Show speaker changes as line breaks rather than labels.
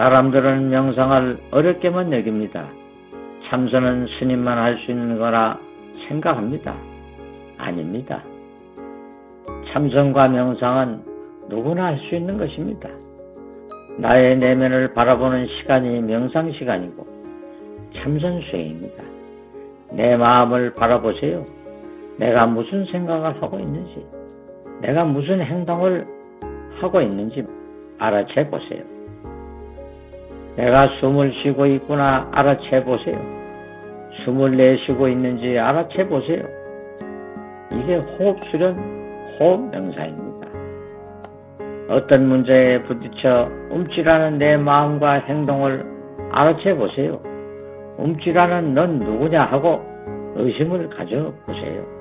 사람들은 명상을 어렵게만 여깁니다. 참선은 스님만 할 수 있는 거라 생각합니다. 아닙니다. 참선과 명상은 누구나 할 수 있는 것입니다. 나의 내면을 바라보는 시간이 명상 시간이고 참선 수행입니다. 내 마음을 바라보세요. 내가 무슨 생각을 하고 있는지, 내가 무슨 행동을 하고 있는지 알아채 보세요. 내가 숨을 쉬고 있구나 알아채 보세요. 숨을 내쉬고 있는지 알아채 보세요. 이게 호흡 수련, 호흡 명상입니다. 어떤 문제에 부딪혀 움찔하는 내 마음과 행동을 알아채 보세요. 움찔하는 넌 누구냐 하고 의심을 가져 보세요.